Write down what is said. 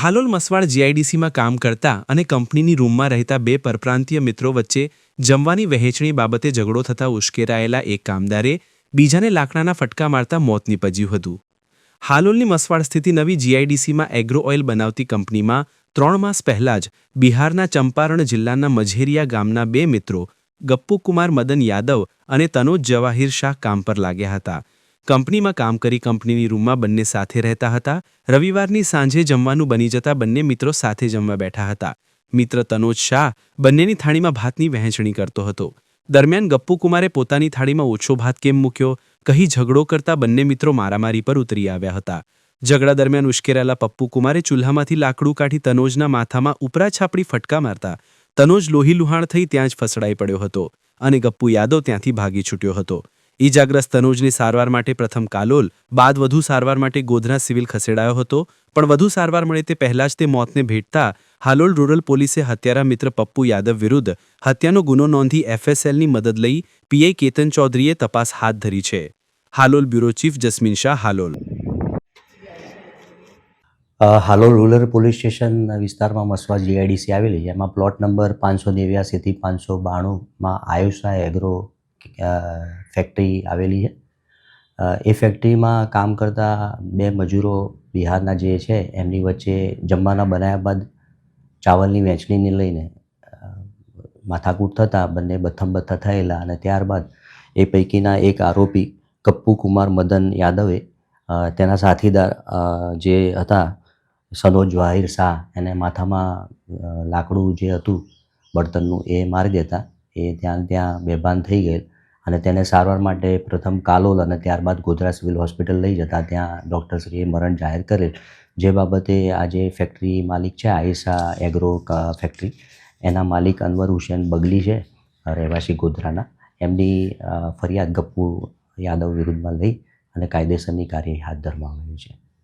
હાલોલ મસવાડ જીઆઈડીસીમાં કામ કરતા અને કંપનીની રૂમમાં રહેતા બે પરપ્રાંતીય મિત્રો વચ્ચે જમવાની વહેંચણી બાબતે ઝઘડો થતાં ઉશ્કેરાયેલા એક કામદારે બીજાને લાકડાના ફટકા મારતા મોત નીપજ્યું હતું. હાલોલની મસવાડ સ્થિતિ નવી જીઆઈડીસીમાં એગ્રો ઓઇલ બનાવતી કંપનીમાં ત્રણ માસ પહેલાં જ બિહારના ચંપારણ જિલ્લાના મઝેરિયા ગામના બે મિત્રો ગપ્પુકુમાર મદન યાદવ અને તનોજ જવાહિર શાહ કામ પર લાગ્યા હતા. કંપનીમાં કામ કરી કંપનીની રૂમમાં બંને સાથે રહેતા હતા. રવિવારની સાંજે જમવાનું બની જતા બંને મિત્રો સાથે જમવા બેઠા હતા. મિત્ર તનોજ શાહ બંનેની થાળીમાં ભાતની વહેંચણી કરતો હતો. દરમિયાન ગપ્પુકુમારે પોતાની થાળીમાં ઓછો ભાત કેમ મૂક્યો? કહી ઝઘડો કરતા બંને મિત્રો મારામારી પર ઉતરી આવ્યા હતા. ઝઘડા દરમિયાન ઉશ્કેરાયેલા પપ્પુ કુમારે ચૂલ્હામાંથી લાકડું કાઢી તનોજના માથામાં ઉપરા છાપડી ફટકા મારતા તનોજ લોહી લુહાણ થઈ ત્યાં જ ફસડાઈ પડ્યો હતો અને ગપ્પુ યાદવ ત્યાંથી ભાગી છૂટ્યો હતો. ઈજાગ્રસ્ત તનુજની સારવાર માટે પ્રથમ કાલોલ, બાદ વધુ સારવાર માટે ગોધરા સિવિલ ખસેડાયો હતો. પણ વધુ સારવાર મળે તે પહેલા જ તે મોતને ભેટતા હાલોલ રૂરલ પોલીસે હત્યારા મિત્ર પપ્પુ યાદવ વિરુદ્ધ હત્યાનો ગુનો નોંધી એફએસએલની મદદ લઈ પીઆઈ કેતન ચૌધરીએ તપાસ હાથ ધરી છે. Halol bureau chief Jasmin Shah, Halol. Halol rural police station વિસ્તારમાં મસવા જીઆઈડીસી આવેલી એમાં પ્લોટ નંબર પાંચસો નેવ્યાસીથી પાંચસો બાણુંમાં આયુષા એગ્રો ફેક્ટરી આવેલી છે. એ ફેક્ટરીમાં કામ કરતા બે મજૂરો બિહારના જે છે, એમની વચ્ચે જમવાના બનાવ્યા બાદ ચાવલની વહેંચણીને લઈને માથાકૂટ થતાં બંને બથમ બથા થયેલા અને ત્યારબાદ એ પૈકીના એક આરોપી કપ્પુ કુમાર મદન યાદવે તેના સાથીદાર જે હતા સનોજ વાહિર શાહ, એને માથામાં લાકડું જે હતું બળતણનું એ મારી દેતા. એ ત્યાં ત્યાં બેભાન થઈ ગયેલ. અને તેને સારવાર માટે પ્રથમ કાલોલ અને ત્યારબાદ ગોધરા સિવિલ હોસ્પિટલ લઈ જતા ત્યાં ડૉક્ટરશ્રીએ મરણ જાહેર કરેલ. જે બાબતે આજે ફેક્ટરી માલિક છે આઈસા એગ્રો ફેક્ટરી. એના માલિક અનવર હુસેન બગલી છે, રહેવાસી ગોધરાના. એમની ફરિયાદ ગપ્પુ યાદવ વિરુદ્ધમાં લઈ અને કાયદેસરની કાર્યવાહી હાથ ધરવામાં આવી છે.